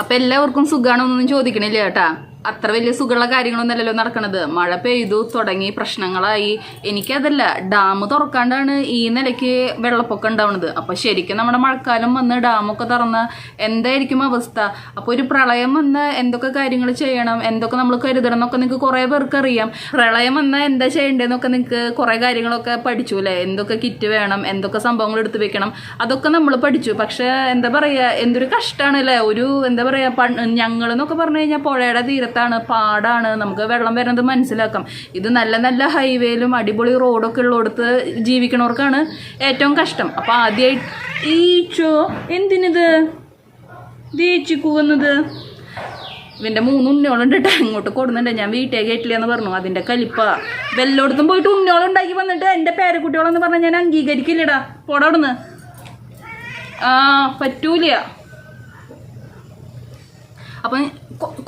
അപ്പൊ എല്ലാവർക്കും സുഖാണോന്നൊന്നും ചോദിക്കണില്ല കേട്ടാ. അത്ര വലിയ സുഖമുള്ള കാര്യങ്ങളൊന്നുമല്ലല്ലോ നടക്കണത്. മഴ പെയ്തു തുടങ്ങി പ്രശ്നങ്ങളായി. എനിക്കതല്ല ഡാം തുറക്കാണ്ടാണ് ഈ നിലയ്ക്ക് വെള്ളപ്പൊക്കം ഉണ്ടാവുന്നത് അപ്പൊ ശരിക്കും നമ്മുടെ മഴക്കാലം വന്ന് ഡാമൊക്കെ തുറന്ന എന്തായിരിക്കും അവസ്ഥ? അപ്പൊ ഒരു പ്രളയം വന്ന് എന്തൊക്കെ കാര്യങ്ങൾ ചെയ്യണം? എന്തൊക്കെ നമ്മൾ കരുതണം എന്നൊക്കെ നിങ്ങൾക്ക് കുറെ പേർക്ക് അറിയാം. പ്രളയം വന്നാൽ എന്താ ചെയ്യേണ്ടതെന്നൊക്കെ നിങ്ങൾക്ക് കുറെ കാര്യങ്ങളൊക്കെ പഠിച്ചു അല്ലേ? എന്തൊക്കെ കിറ്റ് വേണം? എന്തൊക്കെ സംഭവങ്ങൾ എടുത്തു വെക്കണം? അതൊക്കെ നമ്മൾ പഠിച്ചു. പക്ഷെ എന്താ പറയാ എന്തൊരു കഷ്ടമാണ് അല്ലേ? ഒരു എന്താ പറയാ ഞങ്ങൾ എന്നൊക്കെ പറഞ്ഞു കഴിഞ്ഞാൽ പുഴയുടെ തീരത്താണ് പാടാണ് നമുക്ക് വെള്ളം വരുന്നത് മനസ്സിലാക്കാം. ഇത് നല്ല നല്ല ഹൈവേയിലും അടിപൊളി റോഡൊക്കെ ഉള്ളിടത്ത് ജീവിക്കണവർക്കാണ് ഏറ്റവും കഷ്ടം. അപ്പം ആദ്യമായിട്ട് ഈച്ചോ എന്തിനിത്? ദേച്ചിക്കുവന്നത് ഇവന്റെ മൂന്ന് ഉണ്ണിയോളുണ്ട് അങ്ങോട്ട് കൊടുന്നുണ്ട്. ഞാൻ വീട്ടേ കയറ്റില്ല എന്ന് പറഞ്ഞു. അതിന്റെ കലിപ്പ. വെല്ലോടത്തും പോയിട്ട് ഉണ്ണിയോളുണ്ടാക്കി വന്നിട്ട് എന്റെ പേരക്കുട്ടിയോളെന്ന് പറഞ്ഞാൽ ഞാൻ അംഗീകരിക്കില്ലടാ. പോടാ അവിടുന്ന്. ആ പറ്റൂല. അപ്പം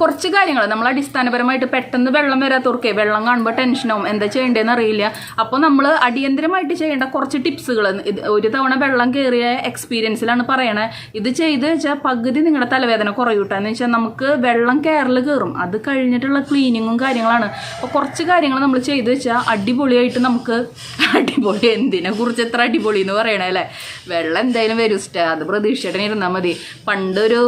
കുറച്ച് കാര്യങ്ങൾ നമ്മൾ അടിസ്ഥാനപരമായിട്ട് പെട്ടെന്ന് വെള്ളം വരാത്തവർക്കേ വെള്ളം കാണുമ്പോൾ ടെൻഷനാവും എന്താ ചെയ്യേണ്ടതെന്ന് അറിയില്ല. അപ്പോൾ നമ്മൾ അടിയന്തരമായിട്ട് ചെയ്യേണ്ട കുറച്ച് ടിപ്സുകൾ ഒരു തവണ വെള്ളം കയറിയ എക്സ്പീരിയൻസിലാണ് പറയണത് ഇത് ചെയ്ത് വെച്ചാൽ പകുതി നിങ്ങളുടെ തലവേദന കുറയൂട്ടോ എന്ന് വെച്ചാൽ നമുക്ക് വെള്ളം കയറിൽ കയറും അത് കഴിഞ്ഞിട്ടുള്ള ക്ലീനിങ്ങും കാര്യങ്ങളാണ്. അപ്പോൾ കുറച്ച് കാര്യങ്ങൾ നമ്മൾ ചെയ്ത് വെച്ചാൽ അടിപൊളിയായിട്ട് നമുക്ക് അടിപൊളി എന്തിനെ കുറിച്ച് എത്ര അടിപൊളി എന്ന് പറയണേ അല്ലേ? വെള്ളം എന്തായാലും വരും സ്റ്റേ അത് പ്രതീക്ഷയുടെ ഇരുന്നാൽ മതി. പണ്ടൊരു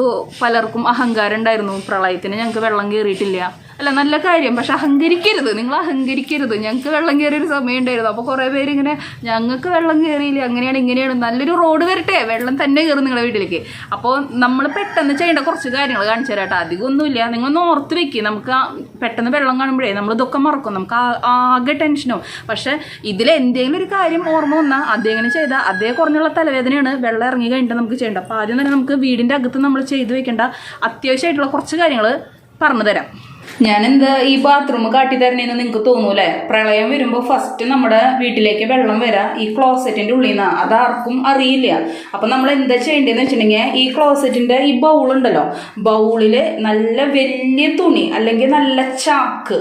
പലർക്കും അഹങ്കാരം ഉണ്ടായിരുന്നു. പ്രളയത്തിന്. ഞങ്ങൾക്ക് വെള്ളം കയറിയിട്ടില്ല അല്ല നല്ല കാര്യം. പക്ഷെ അഹങ്കരിക്കരുത്. നിങ്ങൾ അഹങ്കരിക്കരുത്. ഞങ്ങൾക്ക് വെള്ളം കയറിയൊരു സമയം ഉണ്ടായിരുന്നു. അപ്പോൾ കുറേ പേര് ഇങ്ങനെ ഞങ്ങൾക്ക് വെള്ളം കയറിയില്ല. അങ്ങനെയാണ് ഇങ്ങനെയാണ്. നല്ലൊരു റോഡ് വരട്ടെ. വെള്ളം തന്നെ കയറും നിങ്ങളുടെ വീട്ടിലേക്ക്. അപ്പോൾ നമ്മൾ പെട്ടെന്ന് ചെയ്യേണ്ട കുറച്ച് കാര്യങ്ങൾ കാണിച്ചു തരാം കേട്ടോ. അധികമൊന്നുമില്ല നിങ്ങളൊന്ന് ഓർത്ത് വെക്കുക നമുക്ക് പെട്ടെന്ന് വെള്ളം കാണുമ്പോഴേ നമ്മൾ ഇതൊക്കെ മറക്കും. നമുക്ക് ആകെ ടെൻഷനും പക്ഷെ ഇതിൽ എന്തെങ്കിലും ഒരു കാര്യം ഓർമ്മ വന്നാൽ അതെങ്ങനെ ചെയ്താൽ അതേ കുറഞ്ഞുള്ള തലവേദനയാണ് വെള്ളം ഇറങ്ങി കഴിഞ്ഞിട്ട് നമുക്ക് ചെയ്യേണ്ട അപ്പോൾ ആദ്യം തന്നെ നമുക്ക് വീടിന്റെ അകത്ത് നമ്മൾ ചെയ്തു വെക്കേണ്ട അത്യാവശ്യമായിട്ടുള്ള കുറച്ച് കാര്യങ്ങൾ പറഞ്ഞു തരാം. ഞാൻ എന്താ ഈ ബാത്റൂം കാട്ടി തരണേന്ന് നിങ്ങൾക്ക് തോന്നൂലേ? പ്രളയം വരുമ്പോൾ ഫസ്റ്റ് നമ്മുടെ വീട്ടിലേക്ക് വെള്ളം വരാ ഈ ക്ലോസറ്റിന്റെ ഉള്ളിൽ നിന്നാ അതാർക്കും അറിയില്ല. അപ്പൊ നമ്മൾ എന്താ ചെയ്യേണ്ടതെന്ന് വെച്ചിട്ടുണ്ടെങ്കിൽ ഈ ക്ലോസറ്റിന്റെ ഈ ബൗൾ ഉണ്ടല്ലോ. ബൗളിൽ നല്ല വലിയ തുണി അല്ലെങ്കിൽ നല്ല ചാക്ക്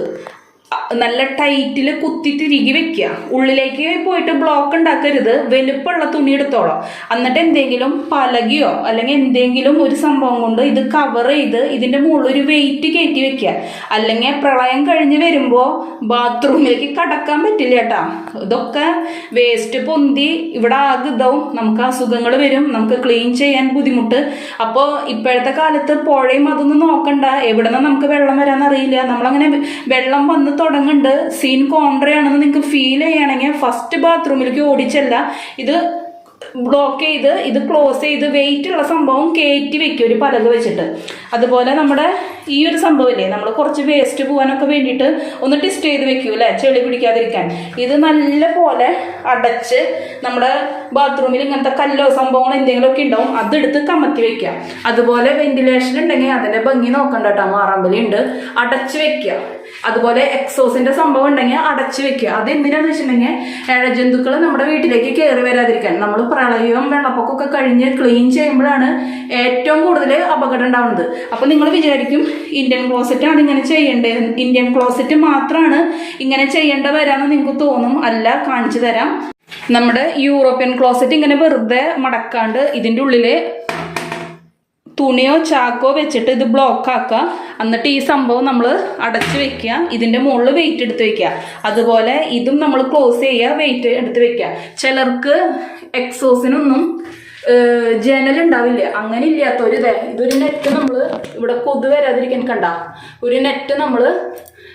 നല്ല ടൈറ്റിൽ കുത്തിയിട്ട് തിരികെ വെക്കുക ഉള്ളിലേക്ക് പോയിട്ട് ബ്ലോക്ക് ഉണ്ടാക്കരുത് വലുപ്പമുള്ള തുണി എടുത്തോളാം. എന്നിട്ട് എന്തെങ്കിലും പലകയോ അല്ലെങ്കിൽ എന്തെങ്കിലും ഒരു സംഭവം കൊണ്ട് ഇത് കവർ ചെയ്ത് ഇതിന്റെ മുകളിൽ ഒരു വെയിറ്റ് കയറ്റി വെക്കുക അല്ലെങ്കിൽ പ്രളയം കഴിഞ്ഞ് വരുമ്പോൾ ബാത്റൂമിലേക്ക് കടക്കാൻ പറ്റില്ല കേട്ടാ. ഇതൊക്കെ വേസ്റ്റ് പൊന്തി ഇവിടെ ആകെ ഇതാവും. നമുക്ക് അസുഖങ്ങൾ വരും. നമുക്ക് ക്ലീൻ ചെയ്യാൻ ബുദ്ധിമുട്ട്. അപ്പോൾ ഇപ്പോഴത്തെ കാലത്ത് പുഴയും അതൊന്നും നോക്കണ്ട. എവിടെ നിന്ന് നമുക്ക് വെള്ളം വരാൻ അറിയില്ല. നമ്മളങ്ങനെ വെള്ളം വന്ന് തുടങ്ങുന്നുണ്ട് സീൻ കോൺട്രയാണെന്ന് നിങ്ങൾക്ക് ഫീൽ ചെയ്യണമെങ്കിൽ ഫസ്റ്റ് ബാത്റൂമിലേക്ക് ഓടിച്ചല്ല. ഇത് ബ്ലോക്ക് ചെയ്ത് ഇത് ക്ലോസ് ചെയ്ത് വെയിറ്റ് ഉള്ള സംഭവം കയറ്റി വെക്കും ഒരു പലക വെച്ചിട്ട്. അതുപോലെ നമ്മുടെ ഈ ഒരു സംഭവമില്ലേ നമ്മൾ കുറച്ച് വേസ്റ്റ് പോകാനൊക്കെ വേണ്ടിയിട്ട് ഒന്ന് ടെസ്റ്റ് ചെയ്ത് വെക്കൂ അല്ലേ ചെളി പിടിക്കാതിരിക്കാൻ. ഇത് നല്ല പോലെ അടച്ച് നമ്മുടെ ബാത്റൂമിൽ ഇങ്ങനത്തെ കല്ലോ സംഭവങ്ങൾ എന്തെങ്കിലുമൊക്കെ ഉണ്ടാവും അതെടുത്ത് കമത്തി വെക്കുക. അതുപോലെ വെന്റിലേഷൻ ഉണ്ടെങ്കിൽ അതിന്റെ ഭംഗി നോക്കണ്ട കേട്ടോ മാറാമ്പലി ഉണ്ട് അടച്ച് വെക്കുക. അതുപോലെ എക്സോസിന്റെ സംഭവം ഉണ്ടെങ്കിൽ അടച്ചു വെക്കുക. അത് എന്തിനാന്ന് വെച്ചിട്ടുണ്ടെങ്കിൽ ഇഴജന്തുക്കൾ നമ്മുടെ വീട്ടിലേക്ക് കയറി വരാതിരിക്കാൻ. നമ്മൾ പ്രളയവും വെള്ളപ്പൊക്കമൊക്കെ കഴിഞ്ഞ് ക്ലീൻ ചെയ്യുമ്പോഴാണ് ഏറ്റവും കൂടുതൽ അപകടം ഉണ്ടാവുന്നത്. അപ്പൊ നിങ്ങൾ വിചാരിക്കും ഇന്ത്യൻ ക്ലോസറ്റ് ആണ് ഇങ്ങനെ ചെയ്യേണ്ടത്. ഇന്ത്യൻ ക്ലോസറ്റ് മാത്രമാണ് ഇങ്ങനെ ചെയ്യേണ്ട വരാന്ന് നിങ്ങൾക്ക് തോന്നും. അല്ല കാണിച്ചു തരാം. നമ്മുടെ യൂറോപ്യൻ ക്ലോസറ്റ് ഇങ്ങനെ വെറുതെ മടക്കാണ്ട് ഇതിന്റെ ഉള്ളിൽ തുണിയോ ചാക്കോ വെച്ചിട്ട് ഇത് ബ്ലോക്ക് ആക്കുക. എന്നിട്ട് ഈ സംഭവം നമ്മൾ അടച്ചു വെക്കുക. ഇതിന്റെ മുകളിൽ വെയിറ്റ് എടുത്ത് വെക്കുക. അതുപോലെ ഇതും നമ്മൾ ക്ലോസ് ചെയ്യുക വെയിറ്റ് എടുത്ത് വെക്കുക. ചിലർക്ക് എക്സോസിനൊന്നും ജനൽ ഉണ്ടാവില്ല. അങ്ങനെ ഇല്ലാത്ത ഒരു ഇതേ ഇതൊരു നെറ്റ് നമ്മൾ ഇവിടെ കൊതു വരാതിരിക്കാൻ കണ്ട. ഒരു നെറ്റ് നമ്മൾ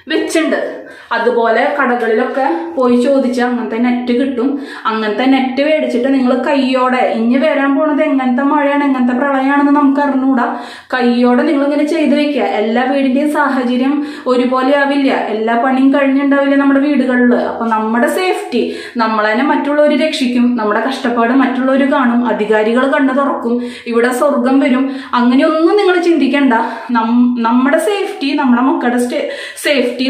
വെച്ചിട്ടുണ്ട് അതുപോലെ കടകളിലൊക്കെ പോയി ചോദിച്ചാൽ അങ്ങനത്തെ നെറ്റ് കിട്ടും. അങ്ങനത്തെ നെറ്റ് മേടിച്ചിട്ട് നിങ്ങൾ കയ്യോടെ ഇനി വരാൻ പോണത് എങ്ങനത്തെ മഴയാണ് എങ്ങനത്തെ പ്രളയമാണെന്ന് നമുക്ക് അറിഞ്ഞുകൂടാ കയ്യോടെ നിങ്ങൾ ഇങ്ങനെ ചെയ്ത് വെക്കുക എല്ലാ വീടിന്റെയും സാഹചര്യം ഒരുപോലെ ആവില്ല. എല്ലാ പണിയും കഴിഞ്ഞുണ്ടാവില്ല നമ്മുടെ വീടുകളിൽ അപ്പൊ നമ്മുടെ സേഫ്റ്റി നമ്മളതിനെ മറ്റുള്ളവർ രക്ഷിക്കും. നമ്മുടെ കഷ്ടപ്പാട് മറ്റുള്ളവർ കാണും. അധികാരികൾ കണ്ണു തുറക്കും. ഇവിടെ സ്വർഗം വരും. അങ്ങനെയൊന്നും നിങ്ങൾ ചിന്തിക്കണ്ട. നമ്മുടെ സേഫ്റ്റി നമ്മുടെ മക്കളുടെ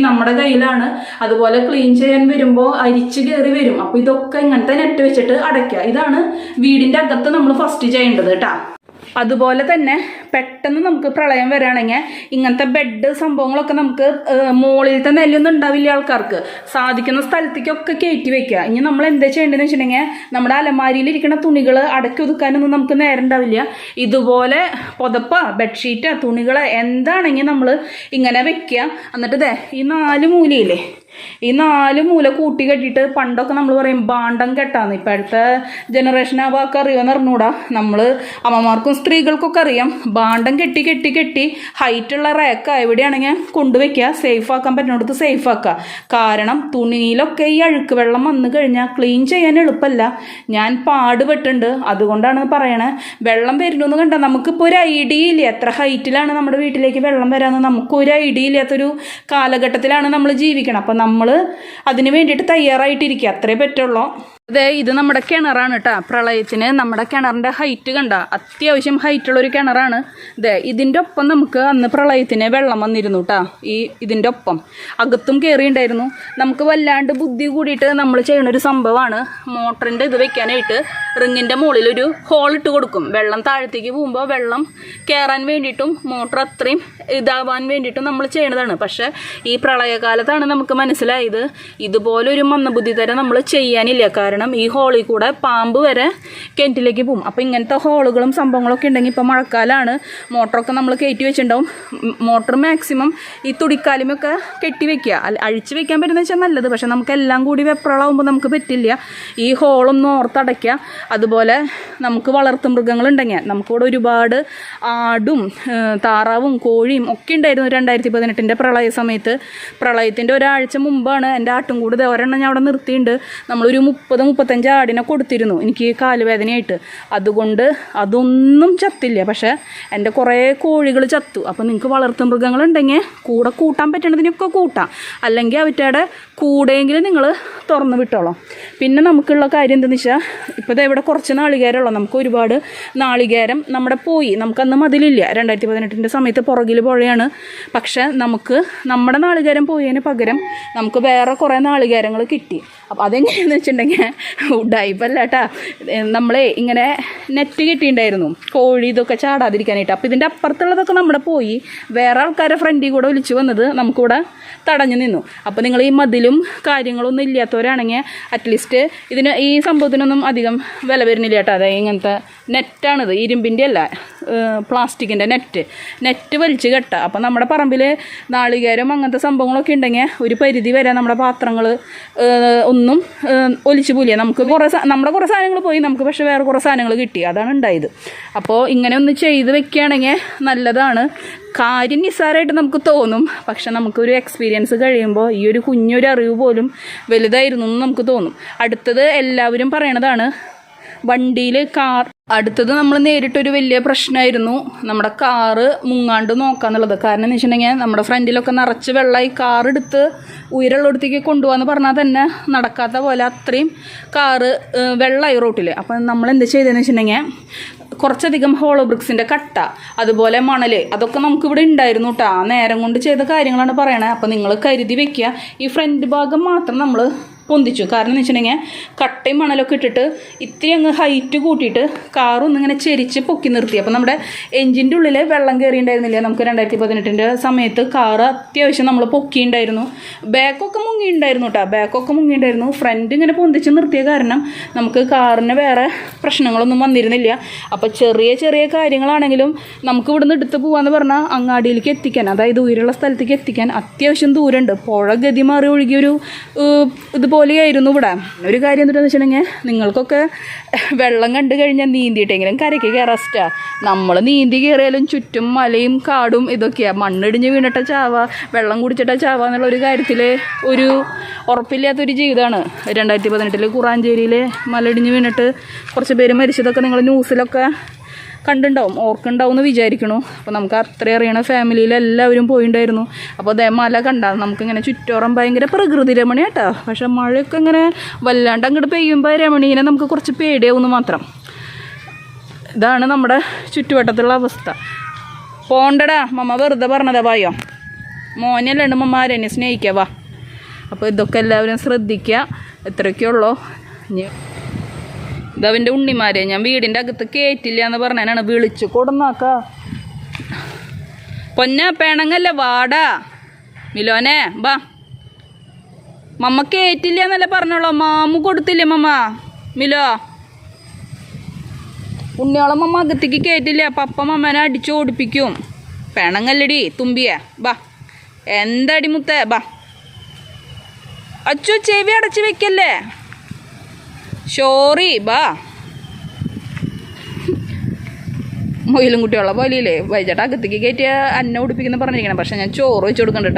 നമ്മുടെ കയ്യിലാണ്. അതുപോലെ ക്ലീൻ ചെയ്യാൻ വരുമ്പോൾ അരിച്ച് കയറി വരും. അപ്പോൾ ഇതൊക്കെ ഇങ്ങനത്തെ നെറ്റ് വെച്ചിട്ട് അടയ്ക്കുക. ഇതാണ് വീടിന്റെ അകത്ത് നമ്മൾ ഫസ്റ്റ് ചെയ്യേണ്ടത് കേട്ടാ അതുപോലെ തന്നെ പെട്ടെന്ന് നമുക്ക് പ്രളയം വരികയാണെങ്കിൽ ഇങ്ങനത്തെ ബെഡ് സംഭവങ്ങളൊക്കെ നമുക്ക് മുകളിലത്തെ നെല്ലൊന്നും ഉണ്ടാവില്ല ആൾക്കാർക്ക്. സാധിക്കുന്ന സ്ഥലത്തേക്കൊക്കെ കയറ്റി വെക്കുക. ഇനി നമ്മൾ എന്താ ചെയ്യേണ്ടതെന്ന് വെച്ചിട്ടുണ്ടെങ്കിൽ നമ്മുടെ അലമാരിയിൽ ഇരിക്കുന്ന തുണികൾ അടക്കി ഒതുക്കാനൊന്നും നമുക്ക് നേരം ഉണ്ടാവില്ല. ഇതുപോലെ പുതപ്പ ബെഡ്ഷീറ്റ് തുണികൾ എന്താണെങ്കിൽ നമ്മൾ ഇങ്ങനെ വെക്കുക. എന്നിട്ട് ഈ നാല് മൂലയില്ലേ ഈ നാല് മൂല കൂട്ടി കെട്ടിയിട്ട് പണ്ടൊക്കെ നമ്മൾ പറയും ബാണ്ടം കെട്ടാന്ന്. ഇപ്പോഴത്തെ ജനറേഷൻ ആ അറിയുമെന്ന് അറിഞ്ഞൂടാ. നമ്മൾ അമ്മമാർക്കും സ്ത്രീകൾക്കൊക്കെ അറിയാം. ബാണ്ടം കെട്ടി കെട്ടി കെട്ടി ഹൈറ്റുള്ള റേക്ക എവിടെയാണെങ്കിൽ കൊണ്ടുവയ്ക്കുക. സേഫ് ആക്കാൻ പറ്റുന്നിടത്ത് സേഫ് ആക്കുക. കാരണം തുണിയിലൊക്കെ ഈ അഴുക്ക് വെള്ളം വന്നു കഴിഞ്ഞാൽ ക്ലീൻ ചെയ്യാൻ എളുപ്പമല്ല ഞാൻ പാടുപെട്ടുണ്ട് അതുകൊണ്ടാണ് പറയണേ. വെള്ളം വരുന്നു കണ്ട നമുക്കിപ്പോൾ ഒരു ഐഡിയ ഇല്ല. എത്ര ഹൈറ്റിലാണ് നമ്മുടെ വീട്ടിലേക്ക് വെള്ളം വരാമെന്ന് നമുക്കൊരു ഐഡിയ ഇല്ലാത്തൊരു കാലഘട്ടത്തിലാണ് നമ്മൾ ജീവിക്കണം. അപ്പം നമ്മൾ അതിന് വേണ്ടിയിട്ട് തയ്യാറായിട്ടിരിക്കുക അത്രേ പറ്റുള്ളൂ. അതെ ഇത് നമ്മുടെ കിണറാണ് കേട്ടോ പ്രളയത്തിന് നമ്മുടെ കിണറിന്റെ ഹൈറ്റ് കണ്ട അത്യാവശ്യം ഹൈറ്റുള്ള ഒരു കിണറാണ്. ഇതേ ഇതിന്റെ ഒപ്പം നമുക്ക് അന്ന് പ്രളയത്തിന് വെള്ളം വന്നിരുന്നു കേട്ടോ ഈ ഇതിന്റെ ഒപ്പം. അകത്തും കയറിയിട്ടുണ്ടായിരുന്നു നമുക്ക് വല്ലാണ്ട് ബുദ്ധി കൂടിയിട്ട് നമ്മൾ ചെയ്യുന്ന ഒരു സംഭവമാണ് മോട്ടറിന്റെ ഇത് വെക്കാനായിട്ട് റിങ്ങിന്റെ മുകളിൽ ഒരു ഹോൾ ഇട്ട് കൊടുക്കും. വെള്ളം താഴത്തേക്ക് പോകുമ്പോൾ വെള്ളം കയറാൻ വേണ്ടിയിട്ടും മോട്ടർ അത്രയും ഇതാവാൻ വേണ്ടിയിട്ടും നമ്മൾ ചെയ്യണതാണ്. പക്ഷേ ഈ പ്രളയകാലത്താണ് നമുക്ക് മനസ്സിലായത് ഇതുപോലൊരു മന്ദബുദ്ധി തരം നമ്മൾ ചെയ്യാനില്ല. കാരണം ഈ ഹോളിൽ കൂടെ പാമ്പ് വരെ കിണറ്റിലേക്ക് പോകും. അപ്പോൾ ഇങ്ങനത്തെ ഹോളുകളും സംഭവങ്ങളൊക്കെ ഉണ്ടെങ്കിൽ ഇപ്പോൾ മഴക്കാലമാണ് മോട്ടറൊക്കെ നമ്മൾ കയറ്റി വെച്ചിട്ടുണ്ടാവും. മോട്ടർ മാക്സിമം ഈ തുടിക്കാലുമൊക്കെ കെട്ടി വെക്കുക. അഴിച്ച് വെക്കാൻ പറ്റുന്ന വെച്ചാൽ നല്ലത്. പക്ഷെ നമുക്ക് എല്ലാം കൂടി വെപ്രളാവുമ്പോൾ നമുക്ക് പറ്റില്ല. ഈ ഹോളൊന്നും ഓർത്തടയ്ക്കുക. അതുപോലെ നമുക്ക് വളർത്തു മൃഗങ്ങളുണ്ടെങ്കിൽ നമുക്കിവിടെ ഒരുപാട് ആടും താറാവും കോഴിയും ഒക്കെ ഉണ്ടായിരുന്നു രണ്ടായിരത്തി പതിനെട്ടിന്റെ പ്രളയ സമയത്ത്. പ്രളയത്തിന്റെ ഒരാഴ്ച മുമ്പാണ് എന്റെ ആട്ടും കൂടി ദേ ഒരെണ്ണം ഞാൻ അവിടെ നിർത്തിയിട്ടുണ്ട്. നമ്മളൊരു മുപ്പത് മുപ്പത്തഞ്ച് ആടിനെ കൊടുത്തിരുന്നു. എനിക്ക് കാലുവേദനയായിട്ട്. അതുകൊണ്ട് അതൊന്നും ചത്തില്ല. പക്ഷേ എന്റെ കുറേ കോഴികൾ ചത്തു. അപ്പോൾ നിങ്ങൾക്ക് വളർത്തു മൃഗങ്ങളുണ്ടെങ്കിൽ കൂടെ കൂട്ടാൻ പറ്റണതിനൊക്കെ കൂട്ടാം. അല്ലെങ്കിൽ അവറ്റയുടെ കൂടെയെങ്കിലും നിങ്ങൾ തുറന്നു വിട്ടോളാം. പിന്നെ നമുക്കുള്ള കാര്യം എന്താണെന്ന് വെച്ചാൽ ഇപ്പോൾ ഇവിടെ കുറച്ച് നാളികേരമുള്ളൂ. നമുക്ക് ഒരുപാട് നാളികേരം നമ്മുടെ പോയി. നമുക്കന്ന് മതിലില്ല. രണ്ടായിരത്തി പതിനെട്ടിന്റെ സമയത്ത് പുറകിൽ പുഴയാണ്. പക്ഷേ നമുക്ക് നമ്മുടെ നാളികേരം പോയതിന് പകരം നമുക്ക് വേറെ കുറേ നാളികേരങ്ങൾ കിട്ടി. അപ്പോൾ അതെങ്ങനെയാണെന്ന് വെച്ചിട്ടുണ്ടെങ്കിൽ ഉഡായിപ്പല്ല കേട്ടാ നമ്മളെ ഇങ്ങനെ നെറ്റ് കിട്ടിയിട്ടുണ്ടായിരുന്നു. കോഴി ഇതൊക്കെ ചാടാതിരിക്കാനായിട്ട്. അപ്പോൾ ഇതിന്റെ അപ്പുറത്തുള്ളതൊക്കെ നമ്മുടെ പോയി. വേറെ ആൾക്കാരെ ഫ്രണ്ടിൽ കൂടെ വിളിച്ചു വന്നത് നമുക്കിവിടെ തടഞ്ഞു നിന്നു. അപ്പോൾ നിങ്ങൾ ഈ മതിലും കാര്യങ്ങളൊന്നും ഇല്ലാത്തവരാണെങ്കിൽ അറ്റ്ലീസ്റ്റ് ഇതിന് ഈ സംഭവത്തിനൊന്നും അധികം വില വരുന്നില്ല കേട്ടോ. അതായത് ഇങ്ങനത്തെ നെറ്റാണിത് ഇരുമ്പിന്റെ അല്ല പ്ലാസ്റ്റിക്കിന്റെ നെറ്റ് നെറ്റ് വലിച്ച് കെട്ടുക അപ്പോൾ നമ്മുടെ പറമ്പിൽ നാളികേരം അങ്ങനത്തെ സംഭവങ്ങളൊക്കെ ഉണ്ടെങ്കിൽ ഒരു പരിധി വരെ നമ്മുടെ പാത്രങ്ങൾ ഒന്നും ഏഹ്, ഒലിച്ചു പോലില്ല നമുക്ക് കുറേ നമ്മുടെ കുറേ സാധനങ്ങൾ പോയി നമുക്ക് പക്ഷേ വേറെ കുറേ സാധനങ്ങൾ കിട്ടി. അതാണ് ഉണ്ടായത്. അപ്പോൾ ഇങ്ങനെ ഒന്ന് ചെയ്ത് വെക്കുകയാണെങ്കിൽ നല്ലതാണ്. കാര്യം നിസ്സാരമായിട്ട് നമുക്ക് തോന്നും. പക്ഷെ നമുക്കൊരു എക്സ്പീരിയൻസ് കഴിയുമ്പോൾ ഈ ഒരു കുഞ്ഞൊരു അറിവ് പോലും വലുതായിരുന്നു എന്ന് നമുക്ക് തോന്നും. അടുത്തത് എല്ലാവരും പറയണതാണ് വണ്ടിയിൽ കാർ അടുത്തത് നമ്മൾ നേരിട്ടൊരു വലിയ പ്രശ്നമായിരുന്നു. നമ്മുടെ കാറ് മുങ്ങാണ്ട് നോക്കാന്നുള്ളത് കാരണം എന്ന് വെച്ചിട്ടുണ്ടെങ്കിൽ നമ്മുടെ ഫ്രണ്ടിലൊക്കെ നിറച്ച് വെള്ളമായി കാർ എടുത്ത് ഉയരമുള്ളിടത്തേക്ക് കൊണ്ടുപോകാന്ന് പറഞ്ഞാൽ തന്നെ നടക്കാത്ത പോലെ അത്രയും കാറ് വെള്ളമായി റോട്ടിൽ അപ്പം നമ്മൾ എന്ത് ചെയ്തതെന്ന് വെച്ചിട്ടുണ്ടെങ്കിൽ കുറച്ചധികം ഹോളോ ബ്രിക്സിന്റെ കട്ട അതുപോലെ മണൽ അതൊക്കെ നമുക്കിവിടെ ഉണ്ടായിരുന്നു കേട്ടോ ആ നേരം കൊണ്ട് ചെയ്ത കാര്യങ്ങളാണ് പറയണത് അപ്പം നിങ്ങൾ കരുതി വെക്കുക. ഈ ഫ്രണ്ട് ഭാഗം മാത്രം നമ്മൾ പൊന്തിച്ചു. കാരണം എന്ന് വെച്ചിട്ടുണ്ടെങ്കിൽ കട്ടയും മണലൊക്കെ ഇട്ടിട്ട് ഇത്തിരി അങ്ങ് ഹൈറ്റ് കൂട്ടിയിട്ട് കാറൊന്നും ഇങ്ങനെ ചെരിച്ച് പൊക്കി നിർത്തി. അപ്പോൾ നമ്മുടെ എഞ്ചിന്റെ ഉള്ളിൽ വെള്ളം കയറിയിട്ടുണ്ടായിരുന്നില്ല നമുക്ക് രണ്ടായിരത്തി പതിനെട്ടിന്റെ സമയത്ത് കാറ് അത്യാവശ്യം നമ്മൾ പൊക്കിയിട്ടുണ്ടായിരുന്നു. ബാക്കൊക്കെ മുങ്ങിയിട്ടുണ്ടായിരുന്നു കേട്ടോ ബാക്കൊക്കെ മുങ്ങിയിട്ടുണ്ടായിരുന്നു. ഫ്രണ്ട് ഇങ്ങനെ പൊന്തിച്ച് നിർത്തിയ കാരണം നമുക്ക് കാറിന് വേറെ പ്രശ്നങ്ങളൊന്നും വന്നിരുന്നില്ല. അപ്പോൾ ചെറിയ ചെറിയ കാര്യങ്ങളാണെങ്കിലും നമുക്ക് ഇവിടുന്ന് എടുത്ത് പോകാമെന്ന് പറഞ്ഞാൽ അങ്ങാടിയിലേക്ക് എത്തിക്കാൻ അതായത് ഉയരുള്ള സ്ഥലത്തേക്ക് എത്തിക്കാൻ അത്യാവശ്യം ദൂരമുണ്ട്. പുഴ ഗതി മാറി ഒഴുകിയൊരു ഏഹ്, ഇതുപോലെയായിരുന്നു ഇവിടെ. ഒരു കാര്യം എന്താണെന്ന് വെച്ചിട്ടുണ്ടെങ്കിൽ നിങ്ങൾക്കൊക്കെ വെള്ളം കണ്ടു കഴിഞ്ഞാൽ നീന്തിയിട്ടെങ്കിലും കരയ്ക്ക് കയറസ്റ്റാ നമ്മൾ നീന്തി കയറിയാലും ചുറ്റും മലയും കാടും ഇതൊക്കെയാണ് മണ്ണിടിഞ്ഞ് വീണിട്ട ചാവ വെള്ളം കുടിച്ചിട്ട ചാവ എന്നുള്ള ഒരു കാര്യത്തിൽ ഒരു ഉറപ്പില്ലാത്തൊരു ജീവിതമാണ്. രണ്ടായിരത്തി പതിനെട്ടിൽ കുറാഞ്ചേരിയിൽ മലയിടിഞ്ഞ് വീണിട്ട് കുറച്ച് പേര് മരിച്ചതൊക്കെ നിങ്ങൾ ന്യൂസിലൊക്കെ കണ്ടുണ്ടാവും ഓർക്കുണ്ടാവും എന്ന് വിചാരിക്കണു. അപ്പോൾ നമുക്ക് അത്ര അറിയണ ഫാമിലിയിൽ എല്ലാവരും പോയിണ്ടായിരുന്നു. അപ്പോൾ അതേ മല കണ്ട നമുക്കിങ്ങനെ ചുറ്റോറം ഭയങ്കര പ്രകൃതി രമണി കേട്ടോ പക്ഷേ മഴയൊക്കെ ഇങ്ങനെ വല്ലാണ്ട് അങ്ങോട്ട് പെയ്യുമ്പോൾ രമണീനെ നമുക്ക് കുറച്ച് പേടിയാവുന്നു മാത്രം. ഇതാണ് നമ്മുടെ ചുറ്റുവട്ടത്തുള്ള അവസ്ഥ. പോണ്ടടാ മമ്മ വെറുതെ പറഞ്ഞതാ പായോ മോനല്ലാണ്ട് മമ്മ ആരെന്നെ സ്നേഹിക്കുക വാ. അപ്പോൾ ഇതൊക്കെ എല്ലാവരും ശ്രദ്ധിക്കുക എത്രയൊക്കെയുള്ളൂ ഇതവന്റെ ഉണ്ണിമാരെ ഞാൻ വീടിന്റെ അകത്ത് കയറ്റില്ല എന്ന് പറഞ്ഞാണ് വിളിച്ചു. കൊടുന്നാക്ക. പൊന്ന പേണങ്ങല്ല വാടാ. മിലോനെ ബാ. മമ്മ കയറ്റില്ല എന്നല്ലേ പറഞ്ഞോളൂ. മാമു കൊടുത്തില്ലേ മമ്മ? മിലോ. ഉണ്ണിയോളം മമ്മ അകത്തേക്ക് കയറ്റില്ല പപ്പ മമ്മനെ അടിച്ചു ഓടിപ്പിക്കും. പെണങ്ങല്ലടി തുമ്പിയെ. ബാ. എന്താടി മുത്തേ ബാ. അച്ചു ചെവി അടച്ചു വെക്കല്ലേ? ഷോറി ബാ. മൊയിലും കുട്ടിയുള്ള ഇല്ലേ വൈചേട്ടാ അകത്തേക്ക് കയറ്റിയ അന്ന ഉടുപ്പിക്കുന്ന പറഞ്ഞിരിക്കണം. പക്ഷെ ഞാൻ ചോറ് വെച്ച് കൊടുക്കണ്ട